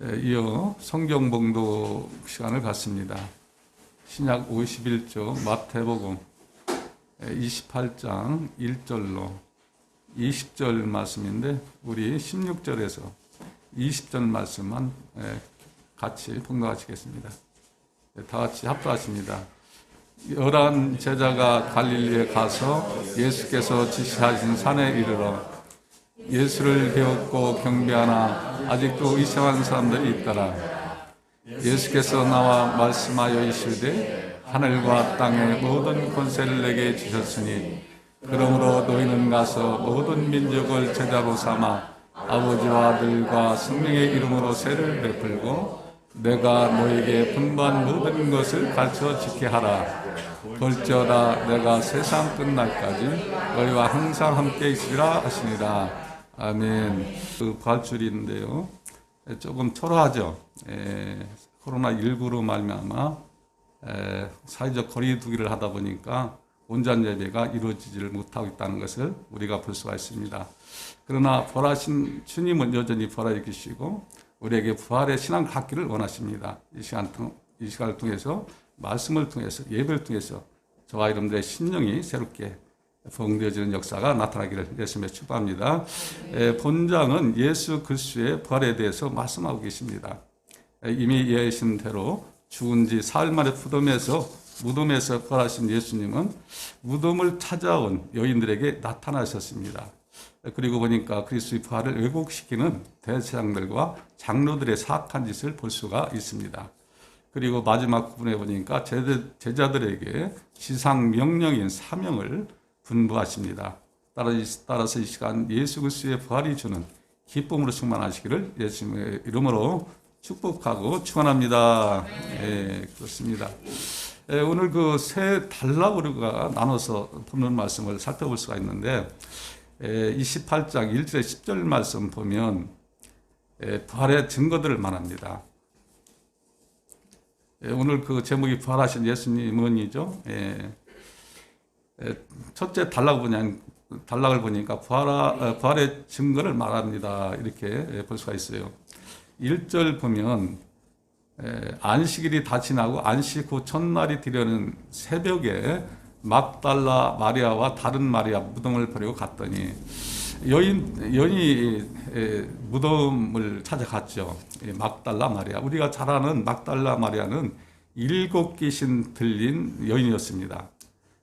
에, 이어 성경 봉독 시간을 갖습니다. 신약 51조 마태복음 28장 1절로 20절 말씀인데 우리 16절에서 20절 말씀만 에, 같이 봉독하시겠습니다. 네, 다 같이 합주하십니다. 열한 제자가 갈릴리에 가서 예수께서 지시하신 산에 이르러 예수를 배웠고 경배하나 아직도 이상한 사람들이 있더라. 예수께서 나와 말씀하여 이르시되 하늘과 땅의 모든 권세를 내게 주셨으니 그러므로 너희는 가서 모든 민족을 제자로 삼아 아버지와 아들과 성령의 이름으로 세를 베풀고 내가 너에게 분반 모든 것을 가르쳐 지게 하라. 볼지어다 내가 세상 끝날까지 너희와 항상 함께 있으리라 하시니라. 아멘. 그 부활줄인데요. 조금 초라하죠. 에, 코로나 19로 말미암아 에, 사회적 거리두기를 하다 보니까 온전 예배가 이루어지지를 못하고 있다는 것을 우리가 볼 수가 있습니다. 그러나 부활하신 주님은 여전히 부활해 계시고 우리에게 부활의 신앙 갖기를 원하십니다. 이 시간 통, 이 시간을 통해서 말씀을 통해서 예배를 통해서 저와 여러분들의 신령이 새롭게 부흥되어지는 역사가 나타나기를 예수님의 축복합니다. 에, 본장은 예수 그리스도의 부활에 대해서 말씀하고 계십니다. 에, 이미 예하신 대로 죽은 지 사흘 만에 무덤에서 무덤에서 부활하신 예수님은 무덤을 찾아온 여인들에게 나타나셨습니다. 그리고 보니까 그리스도의 부활을 왜곡시키는 대제장들과 장로들의 사악한 짓을 볼 수가 있습니다. 그리고 마지막 부분에 보니까 제자들에게 지상 명령인 사명을 분부하십니다. 따라서 이 시간 예수 그리스도의 부활이 주는 기쁨으로 충만하시기를 예수님의 이름으로 축복하고 축원합니다. 예, 그렇습니다. 예, 오늘 그세 단락으로가 나눠서 보는 말씀을 살펴볼 수가 있는데 28장 1절에 10절 말씀 보면 부활의 증거들을 말합니다. 오늘 그 제목이 부활하신 예수님은이죠. 첫째 단락 보냐, 단락을 보니까 부활, 부활의 증거를 말합니다. 이렇게 볼 수가 있어요. 1절 보면 안식일이 다 지나고 안식 후 첫날이 되려는 새벽에 막달라 마리아와 다른 마리아 무덤을 버리고 갔더니 여인 여인이 무덤을 찾아갔죠. 막달라 마리아. 우리가 잘 아는 막달라 마리아는 일곱 귀신 들린 여인이었습니다.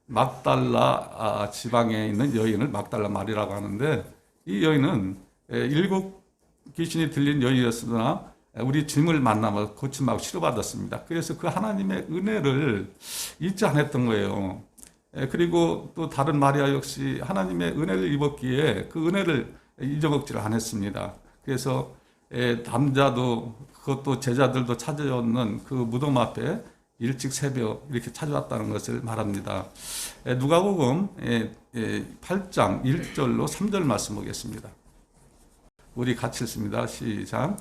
막달라 아, 지방에 있는 여인을 막달라 마리라고 하는데 이 여인은 일곱 귀신이 들린 여인이었으나 우리 주님을 만나면 고침하고 치료받았습니다. 그래서 그 하나님의 은혜를 잊지 않았던 거예요. 그리고 또 다른 마리아 역시 하나님의 은혜를 입었기에 그 은혜를 잊어먹지를 않았습니다. 그래서 남자도 그것도 제자들도 찾아오는 그 무덤 앞에 일찍 새벽 이렇게 찾아왔다는 것을 말합니다. 누가복음 8장 1절로 3절 말씀 보겠습니다. 우리 같이 읽습니다. 시작.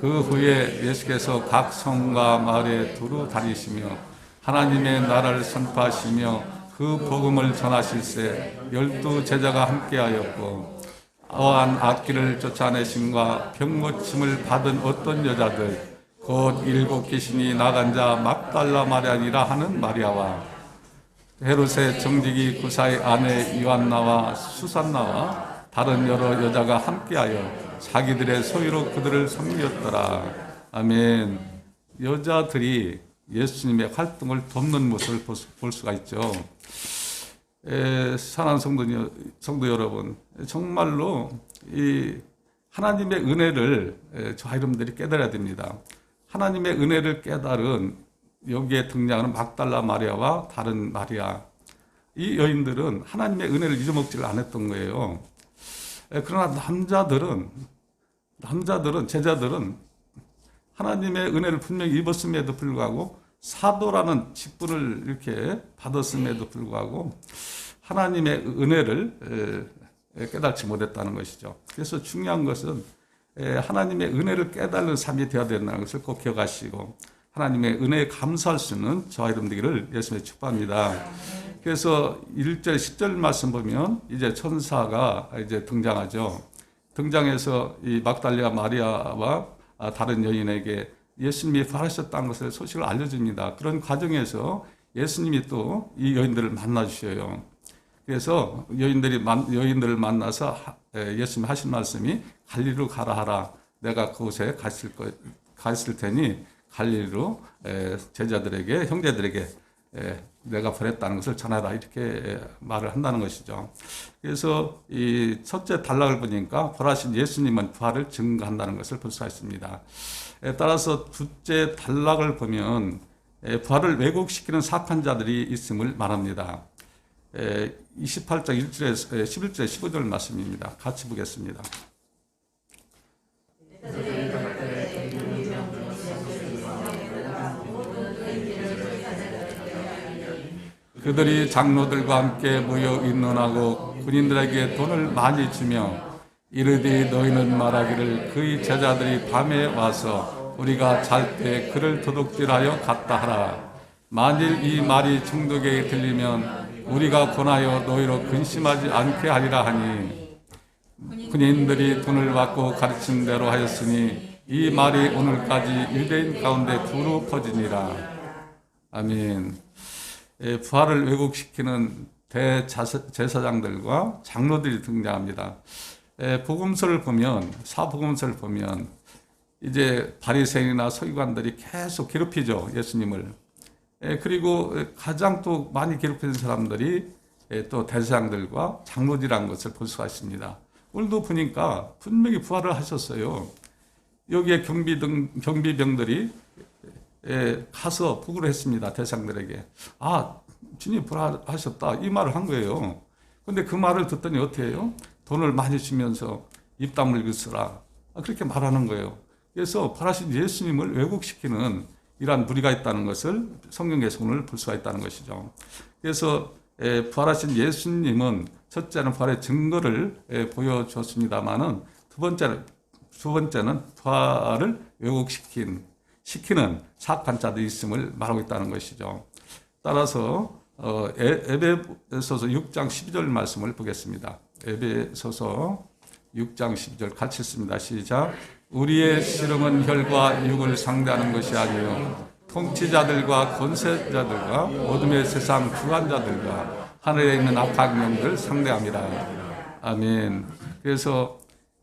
그 후에 예수께서 각 성과 마을에 두루 다니시며 하나님의 나라를 선포하시며 그 복음을 전하실세 열두 제자가 함께하였고 어한 악기를 쫓아내심과 병 고침을 받은 어떤 여자들 곧 일곱 귀신이 나간 자 막달라 마리아니라 하는 마리아와 헤롯의 정직이 구사의 아내 이완나와 수산나와 다른 여러 여자가 함께하여 자기들의 소유로 그들을 섬겼더라. 아멘. 여자들이 예수님의 활동을 돕는 모습을 볼 수가 있죠. 에, 사랑하는 성도, 성도 여러분, 정말로 이 하나님의 은혜를 저와 여러분들이 깨달아야 됩니다. 하나님의 은혜를 깨달은 여기에 등장하는 막달라 마리아와 다른 마리아. 이 여인들은 하나님의 은혜를 잊어먹지를 않았던 거예요. 그러나 남자들은, 남자들은, 제자들은 하나님의 은혜를 분명히 입었음에도 불구하고 사도라는 직분을 이렇게 받았음에도 불구하고 하나님의 은혜를 깨닫지 못했다는 것이죠. 그래서 중요한 것은 하나님의 은혜를 깨달는 삶이 되어야 된다는 것을 꼭 기억하시고 하나님의 은혜에 감사할 수 있는 저와 여러분들을 예수님의 축복합니다. 그래서 1절, 10절 말씀 보면 이제 천사가 이제 등장하죠. 등장해서 이 막달리아 마리아와 아, 다른 여인에게 예수님이 부활하셨다는 것을 소식을 알려줍니다. 그런 과정에서 예수님이 또 이 여인들을 만나 주셔요. 그래서 여인들이 만, 여인들을 만나서 예수님 하신 말씀이 갈리로 가라 하라. 내가 그곳에 갔을 거 갔을 테니 갈리로 에, 제자들에게 형제들에게 에, 내가 보냈다는 것을 전하라 이렇게 에, 말을 한다는 것이죠. 그래서 이 첫째 단락을 보니까 부활하신 예수님은 부활을 증거한다는 것을 볼 수가 있습니다. 에, 따라서 둘째 단락을 보면 에, 부활을 왜곡시키는 사악한 자들이 있음을 말합니다. 에, 28장 1절에 11절에 15절 말씀입니다. 같이 보겠습니다. 그들이 장로들과 함께 모여 인론하고 군인들에게 돈을 많이 주며 이르되 너희는 말하기를 그의 제자들이 밤에 와서 우리가 잘 때 그를 도둑질하여 갔다 하라. 만일 이 말이 중독에게 들리면 우리가 권하여 너희로 근심하지 않게 하리라 하니 군인들이 돈을 받고 가르친 대로 하였으니 이 말이 오늘까지 유대인 가운데 두루 퍼지니라. 아멘. 예, 부활을 왜곡시키는 대제사장들과 장로들이 등장합니다. 예, 복음서를 보면 사복음서를 보면 이제 바리새인이나 서기관들이 계속 괴롭히죠 예수님을. 예, 그리고 가장 또 많이 괴롭히는 사람들이 예, 또 대제사장들과 장로들이라는 것을 볼 수가 있습니다. 오늘도 보니까 분명히 부활을 하셨어요. 여기에 경비 등 경비병들이 예, 가서 부구를 했습니다. 대상들에게. 아, 주님 부활하셨다. 이 말을 한 거예요. 근데 그 말을 듣더니 어떻게 해요? 돈을 많이 주면서 입 다물고 쓰라. 아, 그렇게 말하는 거예요. 그래서 부활하신 예수님을 왜곡시키는 이러한 무리가 있다는 것을 성경에서 오늘 볼 수가 있다는 것이죠. 그래서 예, 부활하신 예수님은 첫째는 부활의 증거를 예, 보여줬습니다만은 두 번째는 두 번째는 부활을 왜곡시킨 시키는 사악한 자들이 있음을 말하고 있다는 것이죠. 따라서 어, 에- 에베소서 6장 12절 말씀을 보겠습니다. 에베소서 6장 12절 같이 읽습니다. 시작. 우리의 씨름은 혈과 육을 상대하는 것이 아니요 통치자들과 권세자들과 어둠의 세상 주관자들과 하늘에 있는 악한 영들 상대합니다. 아멘. 그래서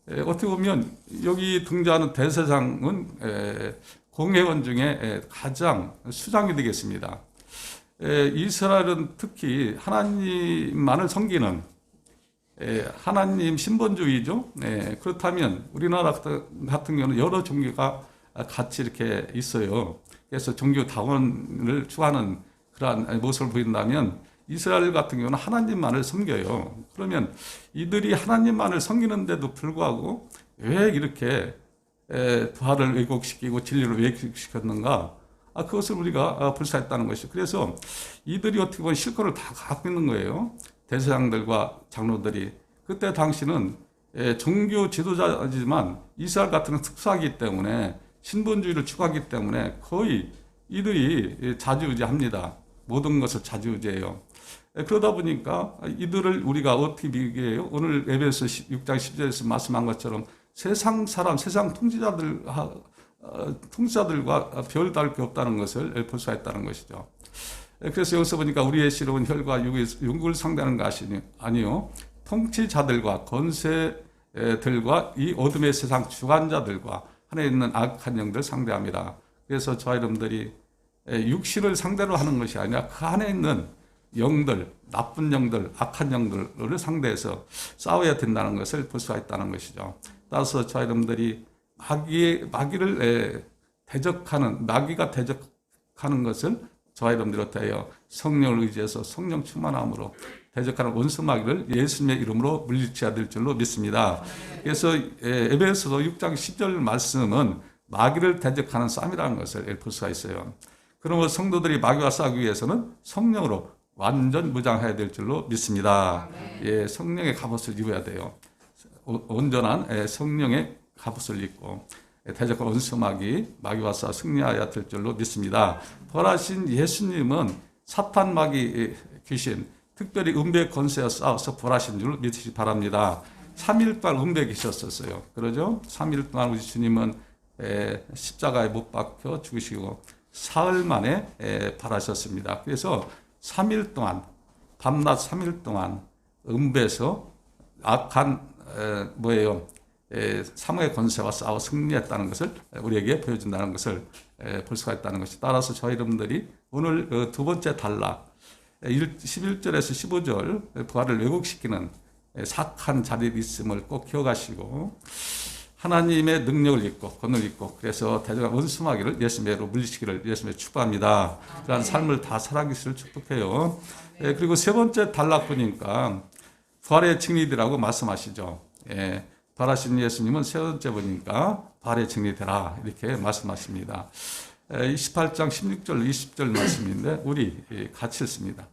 에, 어떻게 보면 여기 등장하는 대세상은 에, 공회원 중에 에, 가장 수장이 되겠습니다. 에, 이스라엘은 특히 하나님만을 섬기는 에, 하나님 신본주의죠. 에, 그렇다면 우리나라 같은, 경우는 여러 종교가 같이 이렇게 있어요. 그래서 종교 다원을 추구하는 그러한 모습을 보인다면 이스라엘 같은 경우는 하나님만을 섬겨요. 그러면 이들이 하나님만을 섬기는데도 불구하고 왜 이렇게 에, 부활을 왜곡시키고 진리를 왜곡시켰는가? 아, 그것을 우리가 아, 불사했다는 것이죠. 그래서 이들이 어떻게 보면 실권을 다 갖고 있는 거예요. 대세장들과 장로들이. 그때 당시는 에, 종교 지도자지만 이스라엘 같은 건 특수하기 때문에 신본주의를 추구하기 때문에 거의 이들이 예, 자주우지합니다. 모든 것을 자주우지해요. 에, 그러다 보니까 이들을 우리가 어떻게 비교해요? 오늘 에베소 6장 10절에서 말씀한 것처럼 세상 사람, 세상 통치자들, 하- 어, 통치자들과 별 다를 게 없다는 것을 볼 수가 있다는 것이죠. 에, 그래서 여기서 보니까 우리의 씨름은 혈과 육의, 육을 상대하는 것이 아니요. 통치자들과 권세들과 이 어둠의 세상 주관자들과 하나에 있는 악한 영들 상대합니다. 그래서 여러분들이 에, 육신을 상대로 하는 것이 아니라 그 안에 있는 영들, 나쁜 영들, 악한 영들을 상대해서 싸워야 된다는 것을 볼 수가 있다는 것이죠. 따라서 저와 여러분들이 마귀의, 마귀를 에, 대적하는, 마귀가 대적하는 것을 저와 여러분들이 어떻게 해요? 성령을 의지해서 성령 충만함으로 대적하는 원수 마귀를 예수님의 이름으로 물리쳐야 될 줄로 믿습니다. 그래서 에, 에베소서 6장 10절 말씀은 마귀를 대적하는 싸움이라는 것을 볼 수가 있어요. 그러므로 성도들이 마귀와 싸우기 위해서는 성령으로 완전 무장해야 될 줄로 믿습니다. 예, 성령의 갑옷을 입어야 돼요. 오- 온전한 예, 성령의 갑옷을 입고 예, 대적과 원수 마귀, 마귀와 싸워 승리하여야 될 줄로 믿습니다. 부활하신 예수님은 사탄 마귀 예, 귀신, 특별히 은배 권세와 싸워서 부활하신 줄로 믿으시기 바랍니다. 3일 동안 은배 계셨었어요. 그러죠? 3일 동안 우리 주님은 에, 십자가에 못 박혀 죽으시고 사흘 만에 에, 발하셨습니다. 그래서 3일 동안 밤낮 3일 동안 음배에서 악한 에, 뭐예요? 에, 사망의 권세와 싸워 승리했다는 것을 우리에게 보여준다는 것을 에, 볼 수가 있다는 것이 따라서 저희 여러분들이 오늘 어, 두 번째 단락 11절에서 15절 부활을 왜곡시키는 에, 사악한 자리에 있음을 꼭 기억하시고 하나님의 능력을 잊고 권을 잊고 그래서 대적한 원수마귀를 예수님으로 물리치기를 예수님에 축복합니다. 그러한 삶을 다 살아계시를 축복해요. 예, 그리고 세 번째 단락 보니까 부활의 증리되라고 말씀하시죠. 예, 부활하신 예수님은 세 번째 보니까 부활의 증리되라 이렇게 말씀하십니다. 예, 28장 16절 20절 말씀인데 우리 예, 같이 읽습니다.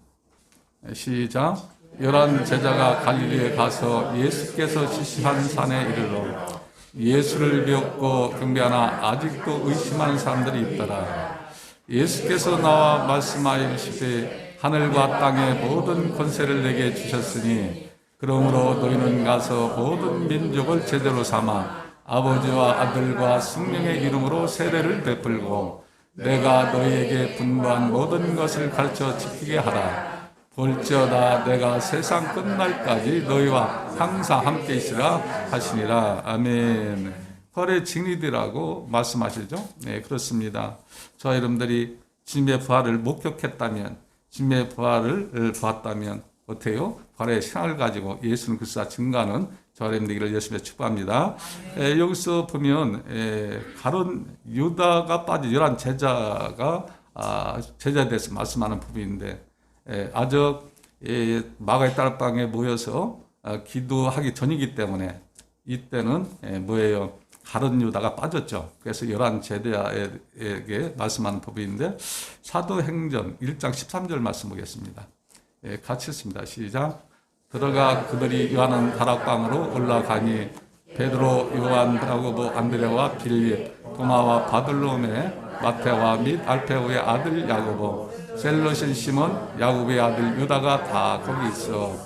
예, 시작. 열한 제자가 갈릴리에 가서 예수께서 지시한 산에 이르러 예수를 믿고 경배하나 아직도 의심하는 사람들이 있더라. 예수께서 나와 말씀하여 이르시되 하늘과 땅의 모든 권세를 내게 주셨으니 그러므로 너희는 가서 모든 민족을 제대로 삼아 아버지와 아들과 성령의 이름으로 세례를 베풀고 내가 너희에게 분부한 모든 것을 가르쳐 지키게 하라. 볼지어다 내가 세상 끝날까지 너희와 항상 함께 있으라 하시니라. 아멘. 부활의 증리들라고 말씀하시죠? 네, 그렇습니다. 저 여러분들이 주님의 부활을 목격했다면, 주님의 부활을 보았다면, 어때요? 부활의 신앙을 가지고 예수는 그리스도와 증가하는 저 여러분들을 열심히 축복합니다. 에, 여기서 보면, 에, 가론 유다가 빠진 열한 제자가, 아, 제자에 대해서 말씀하는 부분인데, 예, 아적 예, 마가의 딸방에 모여서 아, 기도하기 전이기 때문에 이때는 예, 뭐예요? 가른 유다가 빠졌죠. 그래서 열한 제자에게 말씀하는 법인데 사도행전 1장 13절 말씀 보겠습니다. 예, 같이 읽습니다. 시작. 들어가 그들이 요한은 다락방으로 올라가니 베드로, 요한, 야고보, 안드레와 빌립, 도마와 바들로메, 마테와 및 알페오의 아들 야고보, 셀로신 시몬, 야곱의 아들 유다가 다 거기 있어.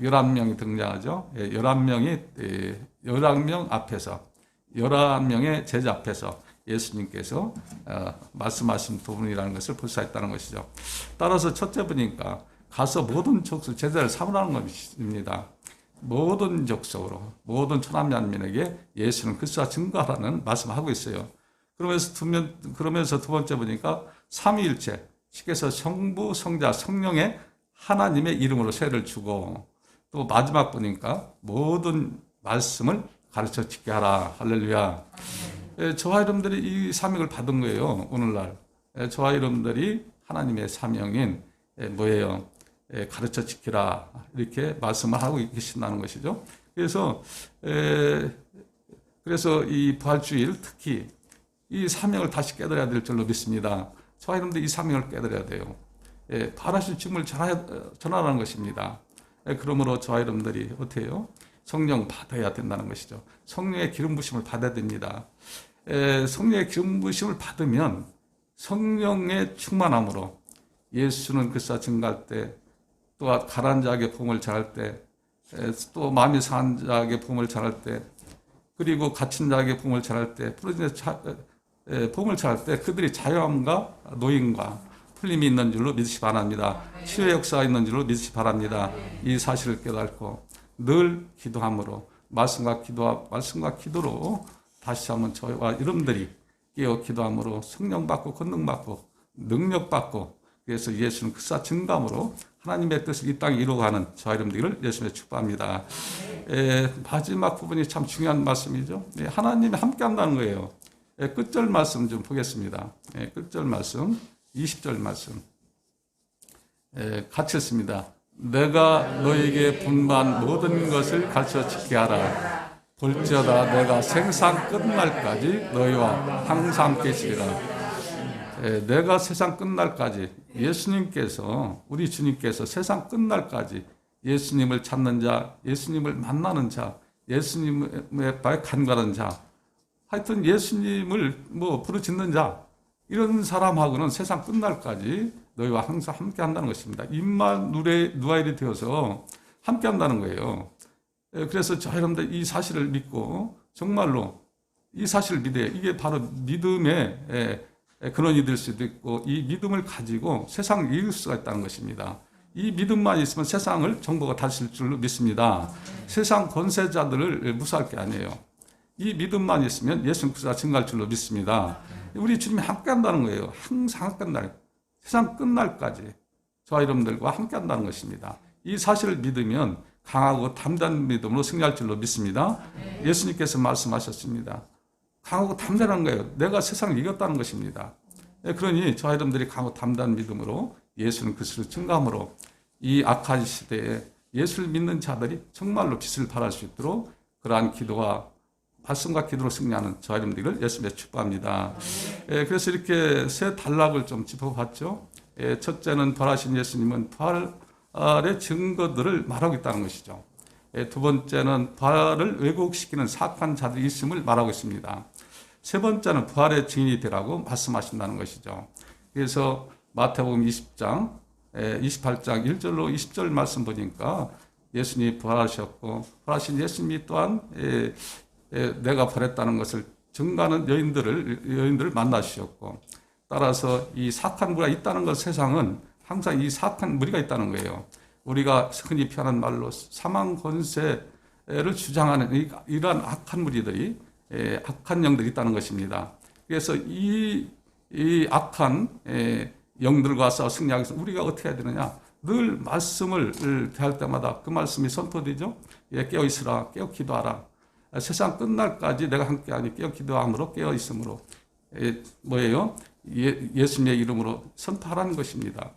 11명이 등장하죠. 11명이, 예, 11명 앞에서, 11명의 제자 앞에서 예수님께서 어, 말씀하신 부분이라는 것을 있다는 것이죠. 따라서 첫째 보니까 가서 모든 족속 제자를 삼으라는 것입니다. 모든 족속으로 모든 천하만민에게 예수는 그리스도와 증거하라는 말씀을 하고 있어요. 그러면서 두, 면, 그러면서 두 번째 보니까 삼위일체 시께서 성부, 성자, 성령의 하나님의 이름으로 세를 주고 또 마지막 보니까 모든 말씀을 가르쳐 지게 하라. 할렐루야. 예, 저와 여러분들이 이 사명을 받은 거예요. 오늘날. 예, 저와 여러분들이 하나님의 사명인 예, 뭐예요? 예, 가르쳐 지키라. 이렇게 말씀을 하고 계신다는 것이죠. 그래서 에, 그래서 이 부활주일 특히 이 사명을 다시 깨달아야 될 줄로 믿습니다. 저와 여러분들 이 사명을 깨달아야 돼요. 예, 바라신 직을 전하라는 것입니다. 예, 그러므로 저와 여러분들이 해요? 성령 받아야 된다는 것이죠. 성령의 기름 부심을 받아야 됩니다. 에, 성령의 기름 부심을 받으면 성령의 충만함으로 예수는 그리스도 증가할 때, 또 가란 자에게 복음을 전할 때, 에, 또 마음이 상한 자에게 복음을 전할 때, 그리고 갇힌 자에게 복음을 전할 때, 부러진 자, 에, 복음을 전할 때 그들이 자유함과 노임과 풀림이 있는 줄로 믿으시 바랍니다. 치유 역사가 있는 줄로 믿으시 바랍니다. 이 사실을 깨닫고 늘 기도함으로 말씀과 기도와 말씀과 기도로 다시 한번 저와 여러분들이 깨어 기도함으로 성령 받고 권능 받고 능력 받고 그래서 예수는 그사 증감으로 하나님의 뜻을 이 땅에 이루어가는 저와 여러분들을 예수님의 축복합니다. 에, 마지막 부분이 참 중요한 말씀이죠. 에, 하나님이 함께 한다는 거예요. 에, 끝절 말씀 좀 보겠습니다. 에, 끝절 말씀, 20절 말씀. 에, 같이 읽습니다. 내가 너에게 분반 모든 것을 가르쳐 지게 하라. 볼지어다 내가 생상 끝날까지 너희와 항상 있으리라. 예, 내가 세상 끝날까지 예수님께서 우리 주님께서 세상 끝날까지 예수님을 찾는 자, 예수님을 만나는 자, 예수님의 발 간가는 자, 하여튼 예수님을 뭐 부르짖는 자 이런 사람하고는 세상 끝날까지 너희와 항상 함께 한다는 것입니다. 입만 누레 누아일이 되어서 함께 한다는 거예요. 예, 그래서 저 여러분들 이 사실을 믿고 정말로 이 사실을 믿어요. 이게 바로 믿음의 에, 에, 근원이 될 수도 있고 이 믿음을 가지고 세상을 이길 수가 있다는 것입니다. 이 믿음만 있으면 세상을 정보가 다스릴 줄로 믿습니다. 세상 권세자들을 무사할 게 아니에요. 이 믿음만 있으면 예수 그리스도가 증가할 줄로 믿습니다. 우리 주님이 함께 한다는 거예요. 항상 함께 한다. 세상 끝날까지 저와 여러분들과 함께 한다는 것입니다. 이 사실을 믿으면 강하고 담대한 믿음으로 승리할 줄로 믿습니다. 예수님께서 말씀하셨습니다. 강하고 담대한 거예요. 내가 세상을 이겼다는 것입니다. 예, 그러니 저와 여러분들이 강하고 담대한 믿음으로 예수는 그리스도를 증감으로 이 악한 시대에 예수를 믿는 자들이 정말로 빛을 발할 수 있도록 그러한 기도와 말씀과 기도로 승리하는 저와 여러분들을 예수님에 축복합니다. 예, 그래서 이렇게 세 단락을 좀 짚어봤죠. 예, 첫째는 부활하신 예수님은 부활의 증거들을 말하고 있다는 것이죠. 예, 두 번째는 부활을 왜곡시키는 사악한 자들이 있음을 말하고 있습니다. 세 번째는 부활의 증인이 되라고 말씀하신다는 것이죠. 그래서 마태복음 20장, 28장 1절로 20절 말씀 보니까 예수님이 부활하셨고 부활하신 예수님이 또한 내가 부활했다는 것을 증가하는 여인들을 여인들을 만나주셨고 따라서 이 사악한 무리가 있다는 것 세상은 항상 이 사악한 무리가 있다는 거예요. 우리가 흔히 표현하는 말로 사망 권세를 주장하는 이- 이러한 악한 무리들이 예, 악한 영들이 있다는 것입니다. 그래서 이, 이 악한 예, 영들과 싸워 승리하기 위해서 우리가 어떻게 해야 되느냐? 늘 말씀을 대할 때마다 그 말씀이 선포되죠. 예, 깨어 있으라, 깨어 기도하라. 아, 세상 끝날까지 내가 함께하니 깨어 기도함으로 깨어 있으므로 예, 뭐예요? 예, 예수님의 이름으로 선포하라는 것입니다.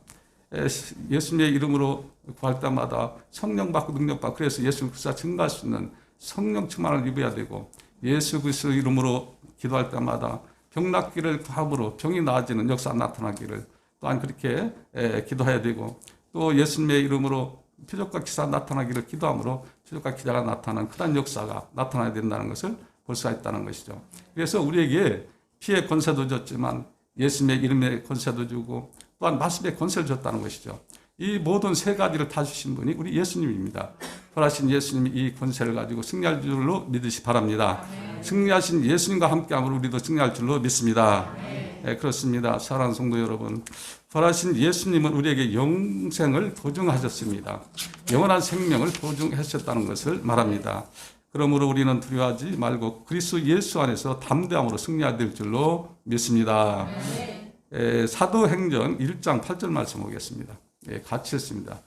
예, 예수님의 이름으로 구할 때마다 성령 받고 능력 받고 그래서 예수 그리스도가 증가할 수 있는 성령 충만을 입어야 되고 예수 그리스도 이름으로 기도할 때마다 병 낫기를 구함으로 병이 나아지는 역사 나타나기를 또한 그렇게 에, 기도해야 되고 또 예수님의 이름으로 표적과 기사 나타나기를 기도함으로 표적과 기사가 나타나는 그런 역사가 나타나야 된다는 것을 볼 수가 있다는 것이죠. 그래서 우리에게 피의 권세도 줬지만 예수님의 이름의 권세도 주고 또한 말씀의 권세를 줬다는 것이죠. 이 모든 세 가지를 다 주신 분이 우리 예수님입니다. 부활하신 예수님이 이 권세를 가지고 승리할 줄로 믿으시 바랍니다. 승리하신 예수님과 함께함으로 우리도 승리할 줄로 믿습니다. 네, 그렇습니다. 사랑하는 성도 여러분. 부활하신 예수님은 우리에게 영생을 보증하셨습니다. 영원한 생명을 보증하셨다는 것을 말합니다. 그러므로 우리는 두려워하지 말고 그리스도 예수 안에서 담대함으로 승리해야 될 줄로 믿습니다. 에, 사도행전 1장 8절 말씀 보겠습니다. 예, 같이 했습니다.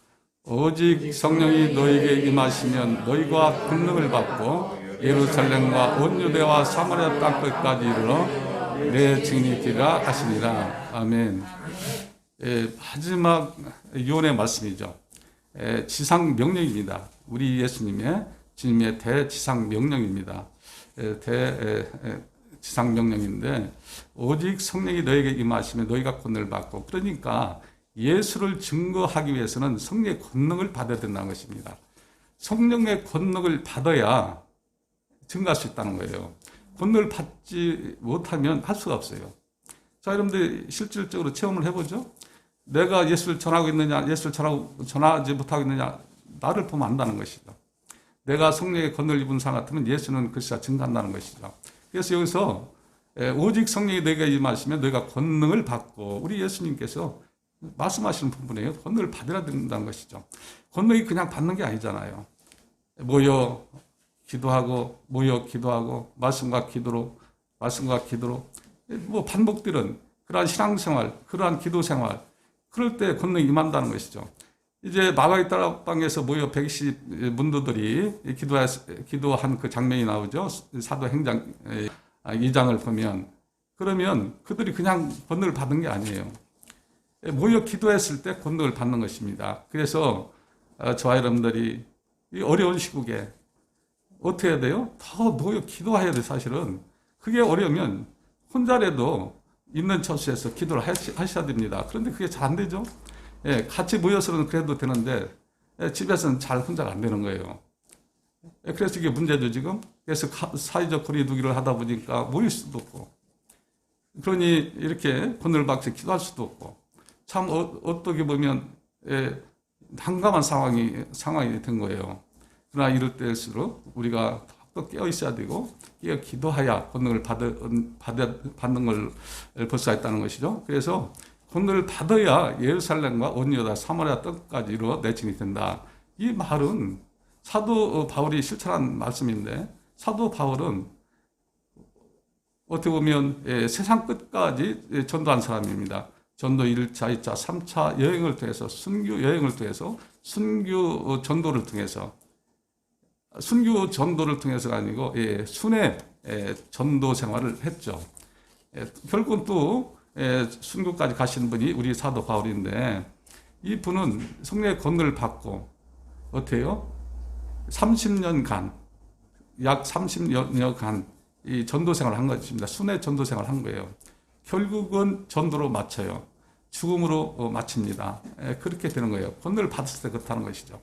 오직 성령이 너에게 임하시면 너희가 권능을 받고 예루살렘과 온 유대와 사마리아 땅 끝까지 이르러 내 증인이 되리라 하시니라. 아멘. 예, 마지막 유언의 말씀이죠. 예, 지상 명령입니다. 우리 예수님의 주님의 대지상 명령입니다. 예, 대 예, 예, 지상 명령인데 오직 성령이 너에게 임하시면 너희가 권능을 받고 그러니까 예수를 증거하기 위해서는 성령의 권능을 받아야 된다는 것입니다. 성령의 권능을 받아야 증가할 수 있다는 거예요. 권능을 받지 못하면 할 수가 없어요. 자, 여러분들 실질적으로 체험을 해보죠. 내가 예수를 전하고 있느냐, 예수를 전하고, 전하지 못하고 있느냐, 나를 보면 안다는 것이죠. 내가 성령의 권능을 입은 사람 같으면 예수는 글씨가 증가한다는 것이죠. 그래서 여기서 에, 오직 성령이 내게 임하시면 너희가 권능을 받고 우리 예수님께서 말씀하시는 부분이에요. 권능을 받아야 된다는 것이죠. 권능이 그냥 받는 게 아니잖아요. 모여 기도하고 모여 기도하고 말씀과 기도로 말씀과 기도로 뭐 반복들은 그러한 신앙생활, 그러한 기도생활 그럴 때 권능이 임한다는 것이죠. 이제 마가의 다락방에서 모여 120 문도들이 기도하, 기도한 그 장면이 나오죠. 사도 행장 2장을 보면 그러면 그들이 그냥 권능을 받은 게 아니에요. 모여 기도했을 때 권능을 받는 것입니다. 그래서 어, 저와 여러분들이 이 어려운 시국에 어떻게 해야 돼요? 더 모여 기도해야 돼 사실은. 그게 어려우면 혼자라도 있는 처수에서 기도를 하셔야 됩니다. 그런데 그게 잘 안 되죠? 예, 같이 모여서는 그래도 되는데 예, 집에서는 잘 혼자가 안 되는 거예요. 예, 그래서 이게 문제죠 지금. 그래서 가- 사회적 거리두기를 하다 보니까 모일 수도 없고 그러니 이렇게 권을 박서 기도할 수도 없고 참 어, 떻게 보면 예, 난감한 상황이 상황이 된 거예요. 그러나 이럴 때일수록 우리가 또 깨어 있어야 되고 깨어 기도하야 권능을 받은 받 받는 걸 있다는 것이죠. 그래서 권능을 받아야 예루살렘과 온유다 사마리아 땅까지 이루어 내친이 된다. 이 말은 사도 바울이 실천한 말씀인데 사도 바울은 어떻게 보면 예, 세상 끝까지 예, 전도한 사람입니다. 전도 1차, 2차, 3차 여행을 통해서 순교 여행을 통해서 순교 전도를 통해서 순교 전도를 통해서가 아니고 예, 순회 예, 전도 생활을 했죠. 예, 결국은 또 예, 순교까지 가신 분이 우리 사도 바울인데 이 분은 성령의 권능을 받고 어때요? 30년간 약 30여간 이 전도 생활을 한 것입니다. 순회 전도 생활을 한 거예요. 결국은 전도로 마쳐요. 죽음으로 어, 마칩니다. 예, 그렇게 되는 거예요. 권능을 받았을 때 그렇다는 것이죠.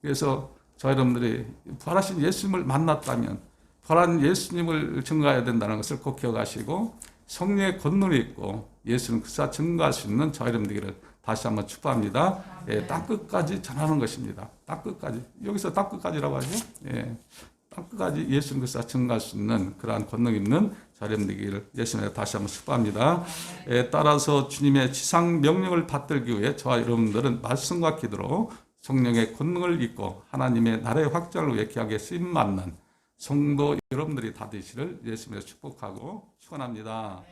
그래서 저 여러분들이 부활하신 예수님을 만났다면 부활한 예수님을 증거해야 된다는 것을 꼭 기억하시고 성령의 권능이 있고 예수는 그사 증거할 수 있는 저 여러분 되기를 다시 한번 축복합니다. 예, 땅 끝까지 전하는 것입니다. 땅 끝까지 여기서 땅 끝까지라고 하죠. 예, 땅 끝까지 예수님 그사 증거할 수 있는 그러한 권능 있는 되기를 예수님에 다시 한번 축복합니다. 예, 따라서 주님의 지상 명령을 받들기 위해 저와 여러분들은 말씀과 기도로 성령의 권능을 입고 하나님의 나라의 확장을 위해 귀하게 쓰임 맞는 성도 여러분들이 다 되시를 예수님의 축복하고 축원합니다.